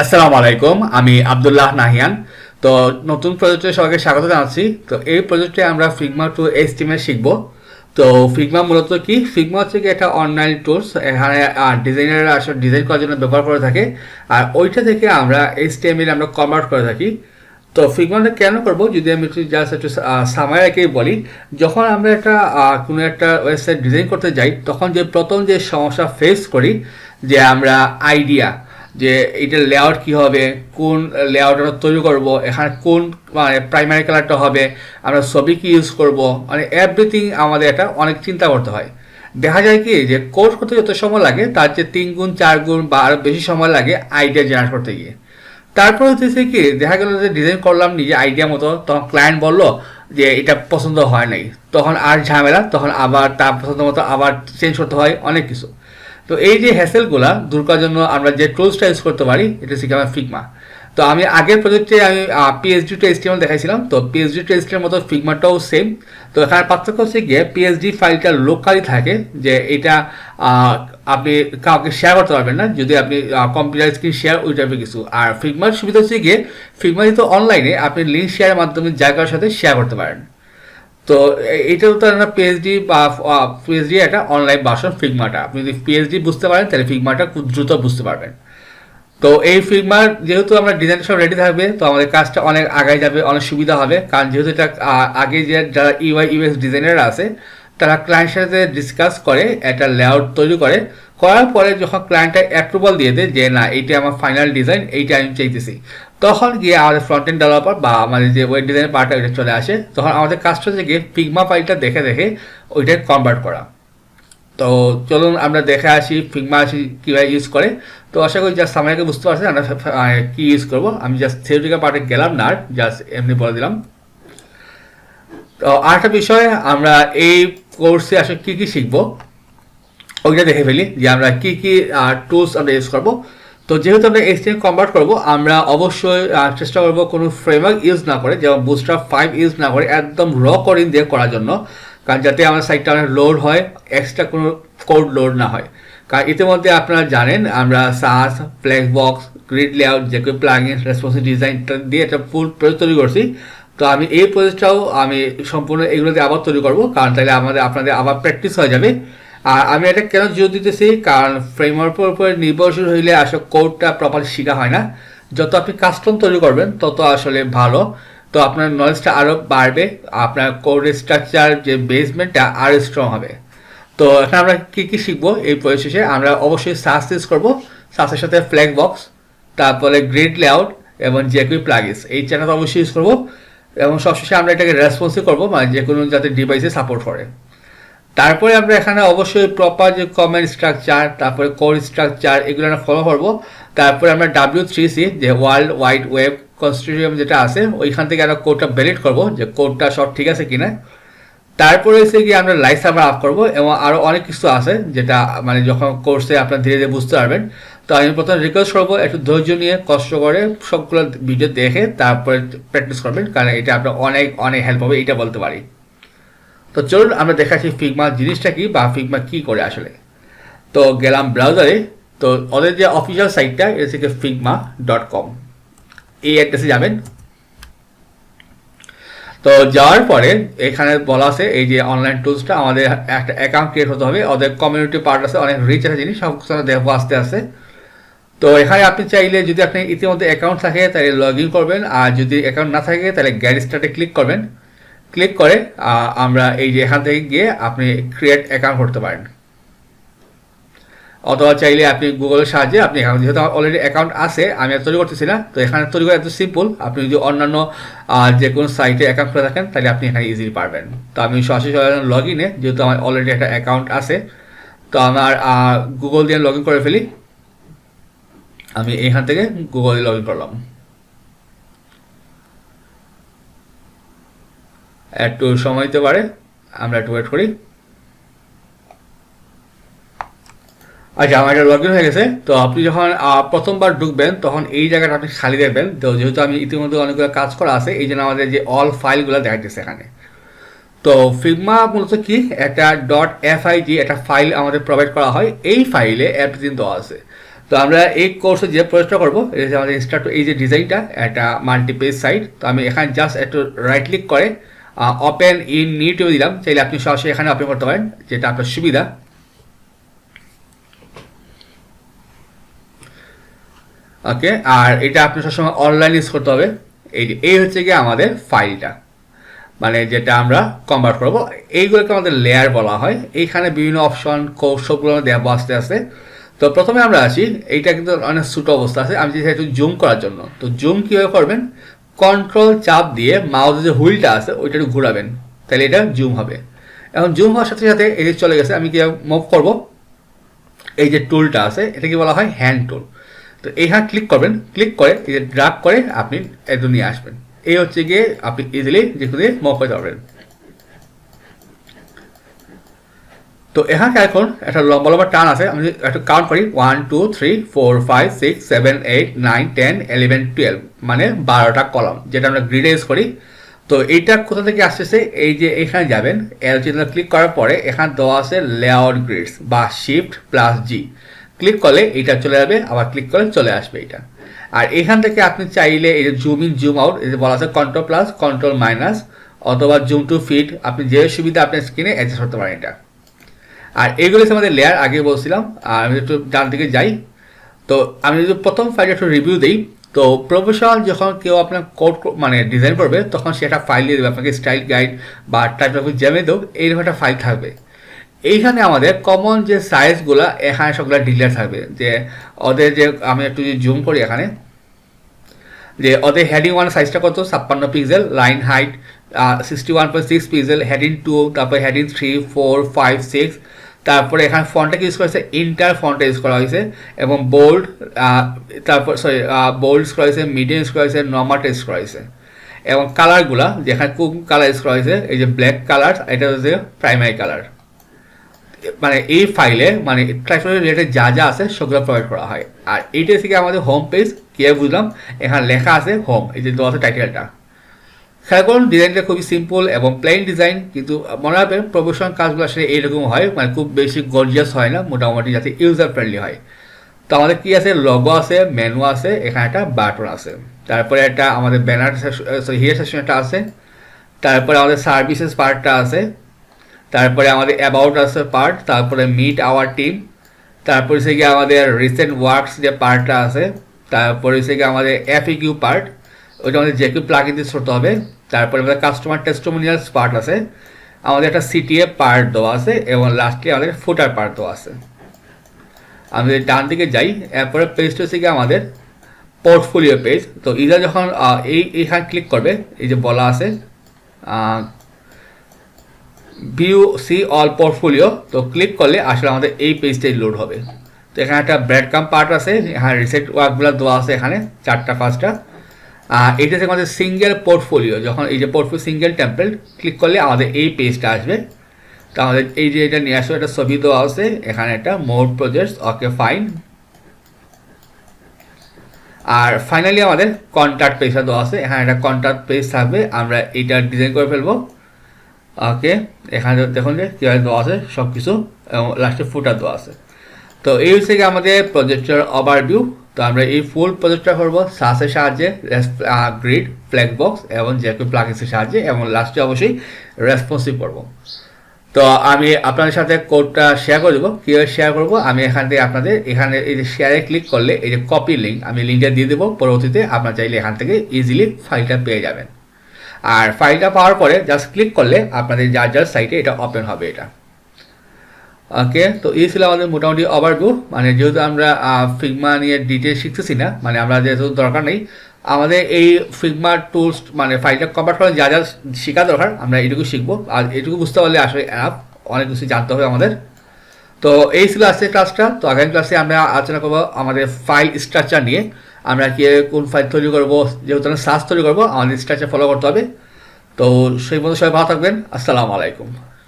আসসালামু আলাইকুম, আমি আব্দুল্লাহ নাহিয়ান। তো নতুন প্রজেক্টে সবাইকে স্বাগত জানাচ্ছি। তো এই প্রজেক্টে আমরা ফিগমা টু এস্টিমে শিখব। তো ফিগমা মূলত কি? ফিগমা হচ্ছে কি একটা অনলাইন টুলস এখানে ডিজাইনাররা আসলে ডিজাইন করার জন্য ব্যবহার করে থাকে। আর ওইটা থেকে আমরা এসটিএমএল আমরা কনভার্ট করে থাকি। তো ফিগমাটা কেন করব? যদি আমি একটু জাস্ট একটু সামায় রেখেই বলি। যখন আমরা একটা কোনো একটা ওয়েবসাইট ডিজাইন করতে যাই, তখন যে প্রথম যে সমস্যা ফেস করি, যে আমরা আইডিয়া যে এটার লেআউট কী হবে, কোন লেআউট আমরা তৈরি করব, এখানে কোন মানে প্রাইমারি কালারটা হবে, আমরা ছবি কি ইউজ করব মানে এভরিথিং আমাদের এটা অনেক চিন্তা করতে হয়। দেখা যায় কি যে কোর্স করতে যত সময় লাগে, তার যে তিন গুণ, চার গুণ বা আরও বেশি সময় লাগে আইডিয়া জেনারেট করতে গিয়ে। তারপর হচ্ছে কি, দেখা গেল যে ডিজাইন করলাম নিজে আইডিয়া মতো, তখন ক্লায়েন্ট বলল যে এটা পছন্দ হয় নাই। তখন আর ঝামেলা, তখন আবার তার পছন্দ মতো আবার চেঞ্জ করতে হয়, অনেক কিছু। তো এই যে হ্যাসেলগুলা দূর করার জন্য আমরা যে টুলসটা ইউজ করতে পারি, এটা হচ্ছে আমার ফিগমা তো আমি আগের প্রজেক্টে আমি পিএইচডি টু এসটিএম দেখাইছিলাম, তো পিএইচডি টু মতো ফিগমাটাও সেম তো এখানে পার্থক্য হচ্ছে গিয়ে পিএইচডি ফাইলটা লোকালি থাকে, যে এটা আপনি কাউকে শেয়ার করতে পারবেন না, যদি আপনি কম্পিউটার স্ক্রিন শেয়ার ওই টাইপের কিছু। আর ফিগমার সুবিধা হচ্ছে গিয়ে ফিগমা যেহেতু অনলাইনে আপনি লিঙ্ক শেয়ারের মাধ্যমে জায়গার সাথে শেয়ার করতে পারেন। তো এ- এইটাও তো একটা পিএইচডি বা পিএইচডি একটা অনলাইন ভার্সন ফিগমাটা আপনি যদি পিএইচডি বুঝতে পারেন, তাহলে ফিগমাটা খুব দ্রুত বুঝতে পারবেন। তো এই ফিগমার যেহেতু আমরা ডিজাইন সব রেডি থাকবে, তো আমাদের কাজটা অনেক আগায় যাবে, অনেক সুবিধা হবে। কারণ যেহেতু এটা আগে যে যারা ইউআই ইউএস ডিজাইনার আছে, তারা ক্লায়েন্টের সাথে ডিসকাস করে, একটা লেআউট তৈরি করে। করার পরে যখন ক্লায়েন্টটা অ্যাপ্রুভাল দিয়ে দেয় যে, না, এইটা আমার ফাইনাল ডিজাইন এইটা আমি চাইতেছি। তখন গিয়ে আমাদের ফ্রন্ট এন্ড ডেভেলপার বা আমাদের যে ওয়েব ডিজাইনের পার্টটা ওইটা চলে আসে, তখন আমাদের কাজটা হচ্ছে গিয়ে ফিগমা ফাইলটা দেখে দেখে ওইটা কনভার্ট করা। তো চলুন আমরা দেখে আসি ফিগমা আসি কীভাবে ইউজ করে। তো আশা করি জাস্ট আমাকে বুঝতে পারছেন আমরা কী ইউজ করব। আমি জাস্ট থিওরিটিক্যাল পার্টে গেলাম না জাস্ট এমনি বলে দিলাম। তো আরেকটা বিষয়, আমরা এই কোর্সে আসলে কী কী শিখব, ওইটা দেখে ফেলি যে আমরা কী কী টুলস আমরা ইউজ করব। তো যেহেতু আমরা এক্সচেঞ্জ কনভার্ট করব, আমরা অবশ্যই চেষ্টা করব কোনো ফ্রেমওয়ার্ক ইউজ না করে, যেমন বুস্টার ফাইভ ইউজ না করে, একদম র কোডিং দিয়ে করার জন্য। কারণ যাতে আমার সাইটটা অনেক লোড হয় এক্সট্রা কোনো কোড লোড না হয়। কারণ ইতিমধ্যে আপনারা জানেন, আমরা সাস বক্স গ্রিড লেআউট যে কোনো প্লাগ রেসপন্সিভ ডিজাইন দিয়ে একটা ফুল প্রজেক্ট তৈরি করছি। তো আমি এই প্রজেক্টটাও আমি সম্পূর্ণ এগুলোতে আবার তৈরি করব, কারণ তাহলে আমাদের, আপনাদের আবার প্র্যাকটিস হয়ে যাবে। আর আমি এটা কেন জোর দিতেছি? কারণ ফ্রেমওয়ার্কের উপর নির্ভরশীল হইলে আসলে কোডটা প্রপার শেখা হয় না। যত আপনি কাস্টম তৈরি করবেন, তত আসলে ভালো। তো আপনার নলেজটা আরও বাড়বে, আপনার কোড স্ট্রাকচার যে বেসমেন্টটা আরও স্ট্রং হবে। তো এখন আমরা কী কী শিখব এই প্রসেসে আমরা অবশ্যই সাস ইউজ করব সাসের সাথে ফ্ল্যাগ বক্স তারপরে গ্রিড লেআউট এবং জেকুই প্লাগিস এই চ্যানেল অবশ্যই ইউজ করব এবং সবশেষে আমরা এটাকে রেসপন্সিভ করব মানে যে কোনো যাতে ডিভাইসে সাপোর্ট করে। তারপরে আমরা এখানে অবশ্যই প্রপার যে কমেন্ট স্ট্রাকচার তারপরে কোর স্ট্রাকচার এগুলো আমরা ফলো করব। তারপরে আমরা ডাব্লিউ থ্রি সি যে ওয়ার্ল্ড ওয়াইড ওয়েব কনস্টিটিউশন যেটা আছে, ওইখান থেকে আমরা কোডটা ভ্যালিড করব যে কোডটা সব ঠিক আছে কিনা। তারপরে এসে গিয়ে আমরা লাইভ সার্ভার আপ করব এবং আরও অনেক কিছু আছে যেটা মানে যখন কোর্সে আপনার ধীরে ধীরে বুঝতে পারবেন। তো আমি প্রথমে রিকোয়েস্ট করব, একটু ধৈর্য নিয়ে কষ্ট করে সবগুলো ভিডিও দেখে তারপরে প্র্যাকটিস করবেন, কারণ এটা আপনার অনেক অনেক হেল্প হবে এটা বলতে পারি। তো চলুন আমরা দেখাচ্ছি ফিগমা জিনিসটা কি বা ফিগমা কি করে আসলে। তো গেলাম ব্রাউজারে তো ওদের যে অফিসিয়াল সাইটটা এটা হচ্ছে ফিগমা ডট কম এই অ্যাড্রেসে যাবেন। তো যাওয়ার পরে এখানে বলা আছে, এই যে অনলাইন টুলসটা আমাদের একটা অ্যাকাউন্ট ক্রিয়েট হতে হবে। ওদের কমিউনিটি পার্ট আছে, অনেক রিচ একটা জিনিস, সব কিছু দেখব আস্তে আস্তে। তো এখানে আপনি চাইলে যদি আপনি ইতিমধ্যে অ্যাকাউন্ট থাকে, তাহলে লগ ইন করবেন। আর যদি অ্যাকাউন্ট না থাকে, তাহলে গ্যারি স্টার্টে ক্লিক করবেন। ক্লিক করে আমরা এই যে এখান থেকে গিয়ে আপনি ক্রিয়েট অ্যাকাউন্ট করতে পারেন। অথবা চাইলে আপনি গুগলের সাহায্যে আপনি এখন যেহেতু আমার অলরেডি অ্যাকাউন্ট আছে, আমি আর তৈরি করতেছি না, তো এখানে তৈরি করা এত সিম্পল আপনি যদি অন্যান্য যে কোনো সাইটে অ্যাকাউন্ট করে থাকেন, তাহলে আপনি এখানে ইজিলি পারবেন। তো আমি সরাসরি লগ ইনে যেহেতু আমার অলরেডি একটা অ্যাকাউন্ট আছে, তো আমার গুগল দিয়ে লগ ইন করে ফেলি। আমি এখান থেকে গুগলে লগ ইন করলাম। একটু সময় দিতে পারে, আমরা একটু ওয়েট করি। আচ্ছা আমার এটা লগ ইন হয়ে গেছে, তো আপনি যখন প্রথমবার ঢুকবেন, তখন এই জায়গাটা আপনি খালি দেখবেন। তো যেহেতু আমি ইতিমধ্যে অনেকগুলো কাজ করা আছে, এই জন্য আমাদের যে অল ফাইলগুলো দেখা যাচ্ছে এখানে। তো ফিগমা মূলত কি? একটা. ডট এফ এফআইজি একটা ফাইল আমাদের প্রোভাইড করা হয়। এই ফাইলে এভরিথিং দেওয়া আছে। তো আমরা এই কোর্সে যে প্রয়োগটা করব আমাদের ইনস্টাট এই যে ডিজাইনটা একটা মাল্টিপেজ সাইট তো আমি এখানে জাস্ট একটু রাইট ক্লিক করে ওপেন ইন নিউ টিভি দিলাম। চাইলে আপনি সরাসরি এখানে ওপেন করতে পারেন, যেটা আপনার সুবিধা। ওকে, আর এটা আপনি সবসময় অনলাইন ইউজ করতে হবে। এই যে, এই হচ্ছে গিয়ে আমাদের ফাইলটা মানে যেটা আমরা কনভার্ট করব। এইগুলোকে আমাদের লেয়ার বলা হয়। এইখানে বিভিন্ন অপশন কৌশলগুলো দেওয়া আস্তে আস্তে তো প্রথমে আমরা আসি। এইটা কিন্তু অনেক ছোটো অবস্থা আছে। আমি চাইছি একটু জুম করার জন্য। তো জুম কীভাবে করবেন? কন্ট্রোল চাপ দিয়ে মাউসের যে হুইলটা আছে, ওইটা একটু ঘোরাবেন। তাহলে এটা জুম হবে। এখন জুম হওয়ার সাথে সাথে এটি চলে গেছে, আমি কি মুভ করব? এই যে টুলটা আছে, এটা কি বলা হয়? হ্যান্ড টুল তো এই হ্যাঁ ক্লিক করবেন ক্লিক করে, এই যে ড্রাগ করে আপনি একদম নিয়ে আসবেন। এই হচ্ছে গিয়ে আপনি ইজিলি যে কোনো মুভ করতে পারবেন। তো এখানে এখন একটা লম্বা লম্বা টান আছে। আমি একটু কাউন্ট করি one two three four five six seven eight nine ten eleven twelve মানে বারোটা কলম, যেটা আমরা গ্রিডে ইউজ করি। তো এইটা কোথা থেকে আসতেছে? এই যে এখানে যাবেন এল চিহ্ন ক্লিক করার পরে এখানে দেওয়া আছে লেআউট গ্রিডস বা শিফট প্লাস জি ক্লিক করলে এইটা চলে যাবে, আবার ক্লিক করলে চলে আসবে এটা আর এখান থেকে আপনি চাইলে এই যে জুম ইন জুম আউট এই যে বলা আছে কন্ট্রোল প্লাস কন্ট্রোল মাইনাস অথবা জুম টু ফিট আপনি যে সুবিধা আপনার স্ক্রিনে অ্যাডজাস্ট করতে পারেন এটা। আর এইগুলো হচ্ছে আমাদের লেয়ার আগে বলছিলাম। আর আমি একটু ডান দিকে যাই। তো আমি যদি প্রথম ফাইলটা একটু রিভিউ দিই, তো প্রফেশনাল যখন কেউ আপনার কোড মানে ডিজাইন করবে, তখন সে একটা ফাইল দিয়ে দেবে, আপনাকে স্টাইল গাইড বা টাইপোগ্রাফি জ্যামে দেব এইরকম একটা ফাইল থাকবে। এইখানে আমাদের কমন যে সাইজগুলো এখানে সবগুলো ডিক্লেয়ার থাকবে। যে ওদের যে, আমি একটু যদি জুম করি এখানে, যে ওদের হেডিং ওয়ান সাইজটা কত? ছাপ্পান্ন pixel line height sixty one point six pixel heading two তারপরে heading three four five six তারপরে এখানে ফন্টটাকে ইউজ করা হয়েছে? ইন্টার ফন্টটা ইউজ করা হয়েছে এবং বোল্ড তারপর সরি বোল্ড ইউজ করা হয়েছে মিডিয়াম ইউজ করা হয়েছে নর্মালটা ইউজ করা হয়েছে। এবং কালারগুলা যেখানে কোন কালার ইউজ করা হয়েছে, এই যে ব্ল্যাক কালার এটা হচ্ছে প্রাইমারি কালার মানে এই ফাইলে মানে ট্রাইফল রিলেটেড যা যা আছে সেগুলো প্রোভাইড করা হয়। আর এইটা থেকে আমাদের হোম পেজ কে বুঝলাম? এখানে লেখা আছে হোম এই যে দেওয়া আছে টাইটেলটা করুন ডিজাইনটা খুবই সিম্পল এবং প্লেন ডিজাইন কিন্তু মনে রাখবেন প্রফেশনাল কাজগুলো আসলে এইরকম হয় মানে খুব বেশি গর্জিয়াস হয় না, মোটামুটি যাতে ইউজার ফ্রেন্ডলি হয়। তো আমাদের কি আছে? লগো আছে মেনু আছে, এখানে একটা বাটন আছে। তারপরে একটা আমাদের ব্যানার হিয়ার সেকশন একটা আছে। তারপরে আমাদের সার্ভিসেস পার্টটা আছে। তারপরে আমাদের অ্যাবাউট আছে পার্ট তারপরে মিট আওয়ার টিম তারপরে সে গিয়ে আমাদের রিসেন্ট ওয়ার্কস যে পার্টটা আছে, তারপরে সে গিয়ে আমাদের এফইকিউ পার্ট ওইটা আমাদের যে কেউ প্লাগ ইন করতে হবে। তারপরে আমাদের কাস্টমার টেস্টোমোনিয়ালস পার্ট আছে। আমাদের একটা সিটিএ পার্ট দেওয়া আছে এবং লাস্টে আমাদের ফুটার পার্ট দেওয়া আছে। আমি যদি ডান দিকে যাই, এরপরে পেজটা হচ্ছে গিয়ে আমাদের পোর্টফোলিও পেজ তো ইদা যখন এই এখানে ক্লিক করবে, এই যে বলা আছে ভিউ সি অল পোর্টফোলিও তো ক্লিক করলে আসলে আমাদের এই পেজটাই লোড হবে। তো এখানে একটা ব্রেড কাম পার্ট আছে, এখানে রিসেট ওয়ার্কগুলো দেওয়া আছে এখানে, চারটা, পাঁচটা। এটা থেকে আমাদের সিঙ্গেল পোর্টফোলিও যখন এই যে পোর্টফোলিও সিঙ্গেল টেম্পল ক্লিক করলে আমাদের এই পেজটা আসবে। তো আমাদের এই যে এটা নিয়ে আসবে একটা ছবি দেওয়া আছে, এখানে একটা মোর প্রজেক্টস ওকে ফাইন আর ফাইনালি আমাদের কন্ট্রাক্ট পেজটা দেওয়া আছে, এখানে একটা কন্ট্রাক্ট পেজ থাকবে, আমরা এইটা ডিজাইন করে ফেলব। ওকে এখানে দেখুন যে কীভাবে দেওয়া আছে সব কিছু এবং লাস্টে ফুটার দেওয়া আছে। তো এই হচ্ছে আমাদের প্রজেক্টের ওভারভিউ তো আমরা এই ফুল প্রজেক্টটা করব সাসের সাহায্যে গ্রিড ফ্ল্যাগ বক্স এবং জেপি প্লাগিংসের সাহায্যে এবং লাস্টে অবশ্যই রেসপন্সিভ করব। তো আমি আপনাদের সাথে কোডটা শেয়ার করে দেবো। কীভাবে শেয়ার করব? আমি এখান থেকে আপনাদের, এখানে এই যে শেয়ারে ক্লিক করলে এই যে কপি লিঙ্ক আমি লিঙ্কটা দিয়ে দেবো। পরবর্তীতে আপনার চাইলে এখান থেকে ইজিলি ফাইলটা পেয়ে যাবেন। আর ফাইলটা পাওয়ার পরে জাস্ট ক্লিক করলে আপনাদের যার যার সাইটে এটা ওপেন হবে এটা। ওকে তো এই ছিল আমাদের মোটামুটি ওভারভিউ মানে যেহেতু আমরা ফিগমা নিয়ে ডিটেল শিখতেছি না মানে আমরা যেহেতু দরকার নেই, আমাদের এই ফিগমা টুলস মানে ফাইলটা কভার করার যা যা শেখা দরকার, আমরা এটুকু শিখব। আর এটুকু বুঝতে পারলে আসলে অ্যাপ অনেক কিছু জানতে হবে আমাদের। তো এই ছিল আজকের ক্লাসটা তো আগামী ক্লাসে আমরা আলোচনা করব আমাদের ফাইল স্ট্রাকচার নিয়ে। আমরা কি, কোন ফাইল তৈরি করব, যেহেতু আমরা সার্চ তৈরি করব, আমাদের স্ট্রাকচার ফলো করতে হবে। তো সেই মতো সবাই ভালো থাকবেন। আসসালামু আলাইকুম।